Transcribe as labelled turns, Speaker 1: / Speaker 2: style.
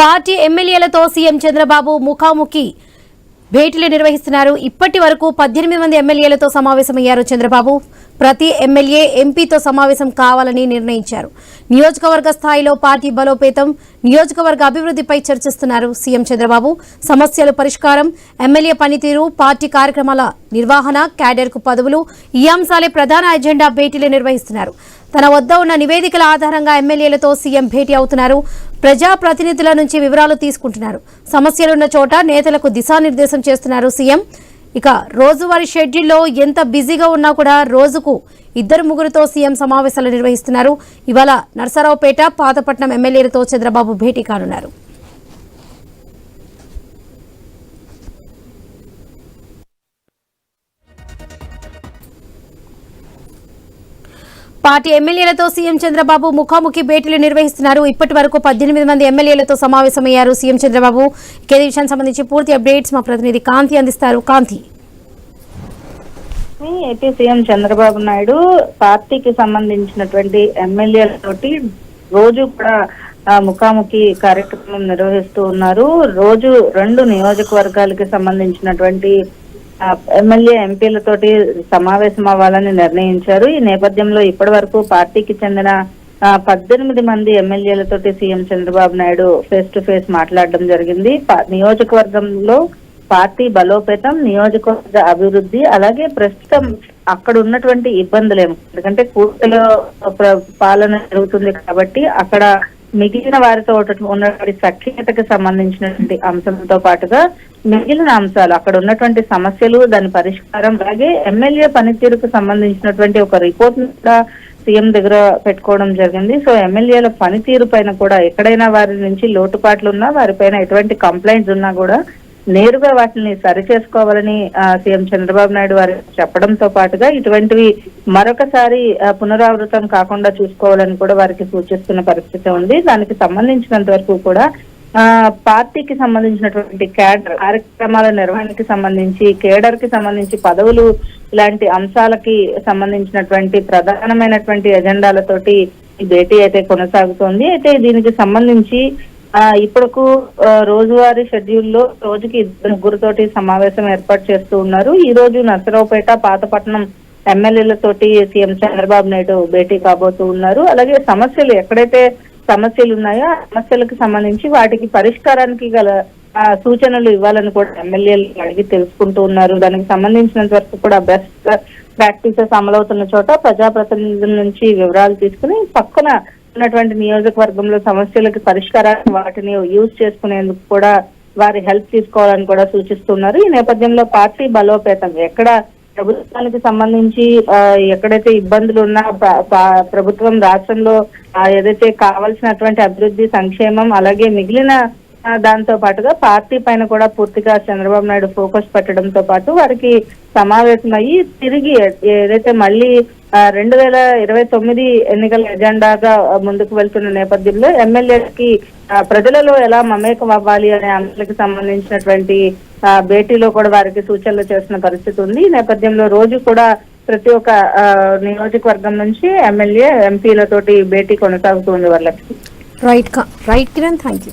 Speaker 1: Party ఎమ్మెల్యేలతో CM Chandrababu ముఖాముఖి భేటీలు నిర్వహిస్తున్నారు. ఇప్పటి వరకు పద్దెనిమిది మంది ఎమ్మెల్యేలతో సమావేశమయ్యారు చంద్రబాబు. ప్రతి ఎమ్మెల్యే ఎంపీతో సమావేశం కావాలని నిర్ణయించారు. నియోజకవర్గ స్థాయిలో పార్టీ బలోపేతం నియోజకవర్గ అభివృద్ధిపై చర్చిస్తున్నారు సీఎం చంద్రబాబు. సమస్యల పరిష్కారం ఎమ్మెల్యే పనితీరు పార్టీ కార్యక్రమాల నిర్వహణ క్యాడర్కు పదవులు ఈ అంశాలే ప్రధాన ఎజెండా భేటీలు నిర్వహిస్తున్నారు. తన వద్ద ఉన్న నివేదికల ఆధారంగా ఎమ్మెల్యేలతో సీఎం భేటీ అవుతున్నారు. ప్రజాప్రతినిధుల నుంచి వివరాలు తీసుకుంటున్నారు. సమస్యలున్న చోట నేతలకు దిశానిర్దేశం చేస్తున్నారు సీఎం. ఇక రోజువారీ షెడ్యూల్లో ఎంత బిజీగా ఉన్నా కూడా రోజుకు ఇద్దరు ముగ్గురుతో సీఎం సమావేశాలు నిర్వహిస్తున్నారు. ఇవాళ నర్సరావుపేట పాతపట్నం ఎమ్మెల్యేలతో చంద్రబాబు భేటీ కానున్నారు. పార్టీ ఎమ్మెల్యేలతో సీఎం చంద్రబాబు ముఖాముఖి భేటీలు నిర్వహిస్తున్నారు. ఇప్పటి వరకు పద్దెనిమిది మంది ఎమ్మెల్యేలతో సమావేశమయ్యారు సీఎం చంద్రబాబు. ఇదే విషయానికి సంబంధించి పూర్తి అప్డేట్స్ మా ప్రతినిధి కాంతి అందిస్తారు. కాంతి.
Speaker 2: ఏపీ సీఎం చంద్రబాబు నాయుడు పార్టీకి సంబంధించినటువంటి ఎమ్మెల్యేలతోటి రోజు కూడా ముఖాముఖి కార్యక్రమం నిర్వహిస్తూ ఉన్నారు. రోజు రెండు నియోజకవర్గాలకి సంబంధించినటువంటి ఎమ్మెల్యే ఎంపీలతోటి సమావేశం అవ్వాలని నిర్ణయించారు. ఈ నేపథ్యంలో ఇప్పటి వరకు పార్టీకి చెందిన పద్దెనిమిది మంది ఎమ్మెల్యేలతోటి CM Chandrababu Naidu face to face మాట్లాడడం జరిగింది. నియోజకవర్గంలో పార్టీ బలోపేతం నియోజకవర్గ అభివృద్ధి అలాగే ప్రస్తుతం అక్కడ ఉన్నటువంటి ఇబ్బందులు ఏమి ఎందుకంటే కూటమిలో ప్ర- పాలన జరుగుతుంది కాబట్టి అక్కడ మిగిలిన వారితో ఉన్నటువంటి సఖ్యతకు సంబంధించినటువంటి అంశంతో పాటుగా మిగిలిన అంశాలు అక్కడ ఉన్నటువంటి సమస్యలు దాని పరిష్కారం అలాగే ఎమ్మెల్యే పనితీరుకు సంబంధించినటువంటి ఒక రిపోర్ట్ కూడా సీఎం దగ్గర పెట్టుకోవడం జరిగింది. సో ఎమ్మెల్యేల పనితీరు పైన కూడా ఎక్కడైనా వారి నుంచి లోటుపాట్లు ఉన్నా వారిపైన ఎటువంటి కంప్లైంట్స్ ఉన్నా కూడా నేరుగా వాటిని సరి చేసుకోవాలని ఆ, సీఎం చంద్రబాబు నాయుడు వారు చెప్పడంతో పాటుగా ఇటువంటివి మరొకసారి పునరావృతం కాకుండా చూసుకోవాలని కూడా వారికి సూచిస్తున్న పరిస్థితి ఉంది. దానికి సంబంధించినంత వరకు కూడా ఆ పార్టీకి సంబంధించినటువంటి కేడర్ కార్యక్రమాల నిర్వహణకి సంబంధించి కేడర్కి సంబంధించి పదవులు ఇలాంటి అంశాలకి సంబంధించినటువంటి ప్రధానమైనటువంటి ఎజెండాలతోటి ఈ భేటీ అయితే కొనసాగుతోంది. అయితే దీనికి సంబంధించి ఆ ఇప్పటికు ఆ, రోజువారీ షెడ్యూల్లో రోజుకి ఇద్దరు ముగ్గురుతోటి సమావేశం ఏర్పాటు చేస్తూ ఉన్నారు. ఈ రోజు నర్సరావుపేట పాతపట్నం ఎమ్మెల్యేలతోటి సీఎం చంద్రబాబు నాయుడు భేటీ కాబోతూ ఉన్నారు. అలాగే సమస్యలు ఎక్కడైతే సమస్యలు ఉన్నాయో ఆ సమస్యలకు సంబంధించి వాటికి పరిష్కారానికి గల ఆ, సూచనలు ఇవ్వాలని కూడా ఎమ్మెల్యేలు అడిగి తెలుసుకుంటూ ఉన్నారు. దానికి సంబంధించినంత వరకు కూడా బెస్ట్ ప్రాక్టీసెస్ అమలవుతున్న చోట ప్రజాప్రతినిధుల నుంచి వివరాలు తీసుకుని పక్కన ఉన్నటువంటి నియోజకవర్గంలో సమస్యలకు పరిష్కారాన్ని వాటిని యూజ్ చేసుకునేందుకు కూడా వారి హెల్ప్ తీసుకోవాలని కూడా సూచిస్తున్నారు. ఈ నేపథ్యంలో పార్టీ బలోపేతం ఎక్కడ ప్రభుత్వానికి సంబంధించి ఎక్కడైతే ఇబ్బందులు ఉన్నా ప్రభుత్వం రాష్ట్రంలో ఏదైతే కావాల్సినటువంటి అభివృద్ధి సంక్షేమం అలాగే మిగిలిన దాంతో పాటుగా పార్టీ పైన కూడా పూర్తిగా చంద్రబాబు నాయుడు ఫోకస్ పెట్టడంతో పాటు వారికి సమావేశమయ్యి తిరిగి ఏదైతే మళ్ళీ రెండు వేల ఇరవై తొమ్మిది ఎన్నికల ఎజెండాగా ముందుకు వెళ్తున్న నేపథ్యంలో ఎమ్మెల్యేకి ప్రజలలో ఎలా మమేకం అవ్వాలి అనే అంశాలకు సంబంధించినటువంటి భేటీలో కూడా వారికి సూచనలు చేసిన పరిస్థితి ఉంది. ఈ నేపథ్యంలో రోజు కూడా ప్రతి ఒక్క నియోజకవర్గం నుంచి ఎమ్మెల్యే ఎంపీలతోటి భేటీ కొనసాగుతుంది వాళ్ళకి
Speaker 1: right right Kiran thank you